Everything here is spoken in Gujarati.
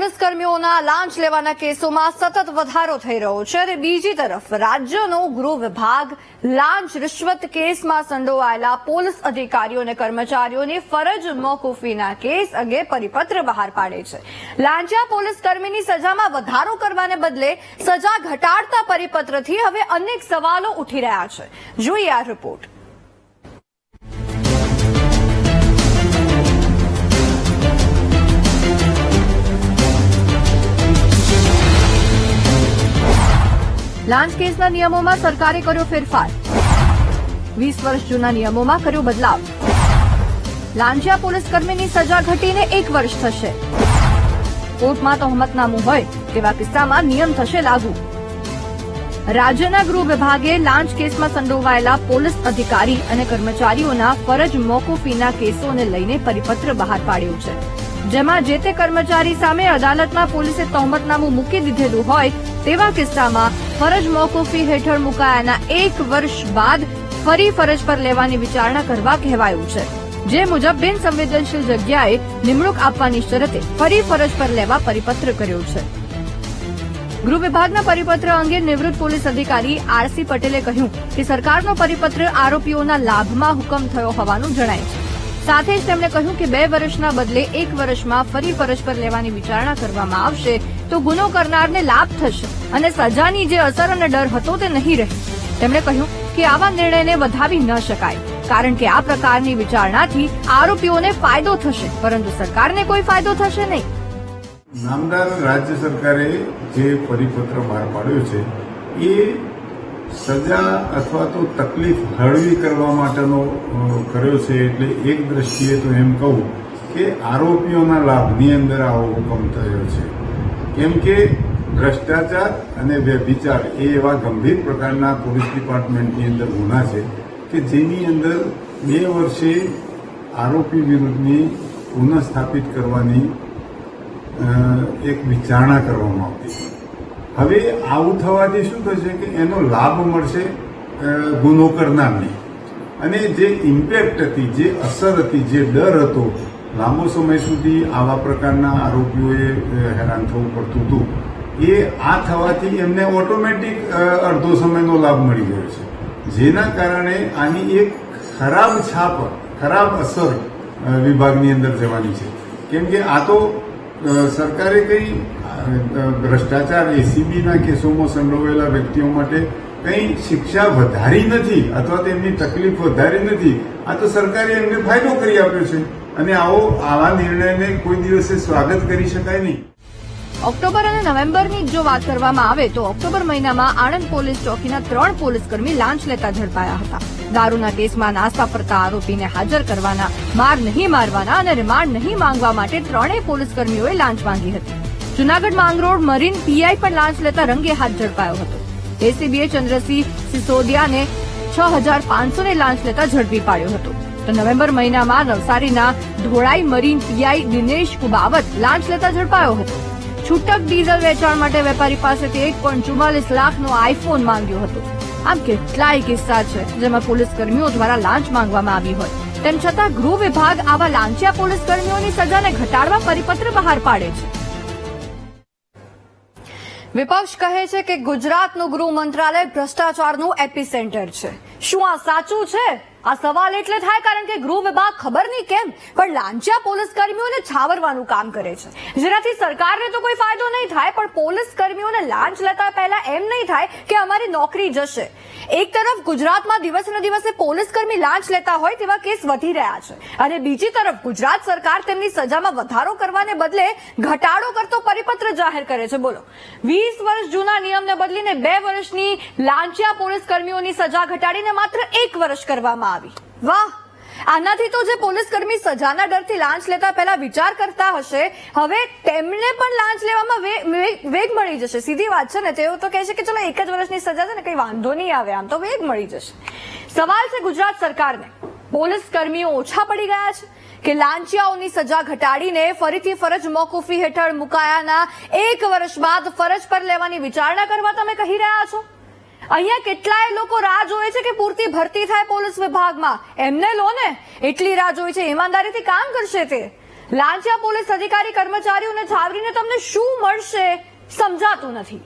પોલીસ કર્મીઓના લાંચ લેવાના કેસોમાં સતત વધારો થઈ રહ્યો છે અને બીજી તરફ રાજ્યનો ગૃહ વિભાગ લાંચ રિશ્વત કેસમાં સંડોવાયેલા પોલીસ અધિકારીઓ અને કર્મચારીઓની ફરજ મોકૂફીના કેસ અંગે પરિપત્ર બહાર પાડે છે. લાંચિયા પોલીસ કર્મીની સજામાં વધારો કરવાને બદલે સજા ઘટાડતા પરિપત્રથી હવે અનેક સવાલો ઉઠી રહ્યા છે. જોઈએ આ રિપોર્ટ. લાંચ કેસના નિયમોમાં સરકારે કર્યો ફેરફાર. વીસ વર્ષ જૂના નિયમોમાં કર્યો બદલાવ. લાંચિયા પોલીસ કર્મીની સજા ઘટીને એક વર્ષ થશે. કોર્ટમાં તહોમતનામું હોય તેવા કિસ્સામાં નિયમ થશે લાગુ. રાજ્યના ગૃહ વિભાગે લાંચ કેસમાં સંડોવાયેલા પોલીસ અધિકારી અને કર્મચારીઓના ફરજ મોકૂફીના કેસોને લઈને પરિપત્ર બહાર પાડ્યો છે. જેમાં જે તે કર્મચારી સામે અદાલતમાં પોલીસે તહોમતનામું મૂકી દીધેલું હોય તેવા કિસ્સામાં ફરજ મોકૂફી હેઠળ મુકાયાના એક વર્ષ બાદ ફરી ફરજ પર લેવાની વિચારણા કરવા કહેવાયું છે. જે મુજબ બિન સંવેદનશીલ જગ્યાએ નિમણૂક આપવાની શરતે ફરી ફરજ પર લેવા પરિપત્ર કર્યો છે. ગૃહ વિભાગના પરિપત્ર અંગે નિવૃત્ત પોલીસ અધિકારી આરસી પટેલે કહ્યું કે સરકારનો પરિપત્ર આરોપીઓના લાભમાં હુકમ થયો હોવાનું જણાય છે. સાથે જ તેમણે કહ્યું કે બે વર્ષના બદલે એક વર્ષમાં ફરી ફરજ પર લેવાની વિચારણા કરવામાં આવશે તો ગુનો કરનારને લાભ થશે અને સજાની જે અસર અને ડર હતો તે નહીં રહે. તેમણે કહ્યું કે આવા નિર્ણયને વધાવી ન શકાય, કારણ કે આ પ્રકારની વિચારણાથી આરોપીઓને ફાયદો થશે, પરંતુ સરકારને કોઈ ફાયદો થશે નહીં. નામદાર રાજ્ય સરકારે જે પરિપત્ર બહાર પાડ્યો છે, એ સજા અથવા તો તકલીફ હળવી કરવા માટેનો કર્યો છે એટલે એક દ્રષ્ટિએ તો એમ કહું કે આરોપીઓના લાભની અંદર આવો હુકમ થયો છે. કેમ કે ભ્રષ્ટાચાર અને વ્યભિચાર એ એવા ગંભીર પ્રકારના પોલીસ ડિપાર્ટમેન્ટની અંદર ગુના છે કે જેની અંદર બે વર્ષે આરોપી વિરુદ્ધની પુનઃસ્થાપિત કરવાની એક વિચારણા કરવામાં આવતી હવે આવું થવાથી શું થશે કે એનો લાભ મળશે ગુનો કરનારને. અને જે ઇમ્પેક્ટ હતી, જે અસર હતી, જે ડર હતો લાંબો સમય સુધી આવા પ્રકારના આરોપીઓએ હેરાન થવું પડતું હતું. એ આ થવાથી એમને ઓટોમેટિક અડધો સમયનો લાભ મળી ગયો છે. જેના કારણે આની એક ખરાબ છાપ, ખરાબ અસર વિભાગની અંદર જવાની છે. કેમ કે આ તો સરકારે કંઈ ભ્રષ્ટાચાર, એસીબીના કેસોમાં સંડોવાયેલા વ્યક્તિઓ માટે કંઈ શિક્ષા વધારી નથી અથવા તેમની તકલીફ વધારી નથી, આ તો સરકારે એમને ફાયદો કરી આપ્યો છે. અને આવો આવા નિર્ણયને કોઈ દિવસે સ્વાગત કરી શકાય નહીં. ઓક્ટોબર અને નવેમ્બરની જો વાત કરવામાં આવે તો ઓક્ટોબર મહિનામાં આણંદ પોલીસ ચોકીના ત્રણ પોલીસકર્મી લાંચ લેતા ઝડપાયા હતા. દારૂના કેસમાં નાસ્તા ફરતા આરોપીને હાજર કરવાના, માર નહીં મારવાના અને રિમાન્ડ નહીં માંગવા માટે ત્રણેય પોલીસકર્મીઓએ લાંચ માંગી હતી. જુનાગઢ માંગરોળ મરીન પીઆઈ પણ લાંચ લેતા રંગે હાથ ઝડપાયો હતો. એસીબીએ ચંદ્રસિંહ સિસોદિયાને છ હજાર પાંચસો લાંચ લેતા ઝડપી પાડ્યો હતો. તો નવેમ્બર મહિનામાં નવસારીના ધોળાઈ મરીન પીઆઈ દિનેશ કુબાવત લાંચ લેતા ઝડપાયો હતો. છૂટક ડીઝલ વેચાણ માટે વેપારી પાસેથી એક પોઈન્ટ ચુમ્માલીસ લાખનો આઈફોન માંગ્યો હતો. આમ કેટલાય કિસ્સા છે જેમાં પોલીસ કર્મીઓ દ્વારા લાંચ માંગવામાં આવી હોય. તેમ છતાં ગૃહ વિભાગ આવા લાંચિયા પોલીસ કર્મીઓની સજાને ઘટાડવા પરિપત્ર બહાર પાડે છે. વિપક્ષ કહે છે કે ગુજરાતનું ગૃહ મંત્રાલય ભ્રષ્ટાચારનું એપિસેન્ટર છે. શું આ સાચું છે? આ સવાલ એટલે થાય કારણ કે ગૃહ વિભાગ ખબર નહીં કેમ, પણ લાંચિયા પોલીસ કર્મીઓને છાવરવાનું કામ કરે છે. જેનાથી સરકારને તો કોઈ ફાયદો નહીં થાય, પણ પોલીસ કર્મીઓને લાંચ લેતા પહેલા એમ નહીં થાય કે અમારી નોકરી જશે. એક તરફ ગુજરાતમાં દિવસે ને દિવસે પોલીસ કર્મી લાંચ લેતા હોય તેવા કેસ વધી રહ્યા છે, અને બીજી તરફ ગુજરાત સરકાર તેમની સજામાં વધારો કરવાને બદલે ઘટાડો કરતો પરિપત્ર જાહેર કરે છે. બોલો. વીસ વર્ષ જૂના નિયમને બદલીને બે વર્ષની લાંચિયા પોલીસ કર્મીઓની સજા ઘટાડીને માત્ર એક વર્ષ કરવામાં આવી. વાહ! આનાથી તો જે પોલીસ કર્મી સજાના ડરથી લાંચ લેતા પહેલા વિચાર કરતા હશે, હવે તેમને પણ લાંચ લેવામાં વેગ મળી જશે. સીધી વાત છે ને, તેઓ તો કહે છે કે ચલો એક જ વર્ષની સજા છે ને, કઈ વાંધો નહીં આવે, આમ તો વેગ મળી જશે. સવાલ છે ગુજરાત સરકારને. પોલીસ કર્મીઓ ઓછા પડી ગયા છે કે લાંચિયાઓની સજા ઘટાડીને ફરીથી ફરજ મોકૂફી હેઠળ મુકાયાના એક વર્ષ બાદ ફરજ પર લેવાની વિચારણા કરવા તમે કહી રહ્યા છો? અહીંયા કેટલાય લોકો રાહ જોવે છે કે પૂરતી ભરતી થાય પોલીસ વિભાગમાં. એમને લો ને. એટલી રાહ જોઈ છે. ઈમાનદારીથી કામ કરશે તે. લાંચિયા પોલીસ અધિકારી કર્મચારીઓને છાવરીને તમને શું મળશે સમજાતું નથી.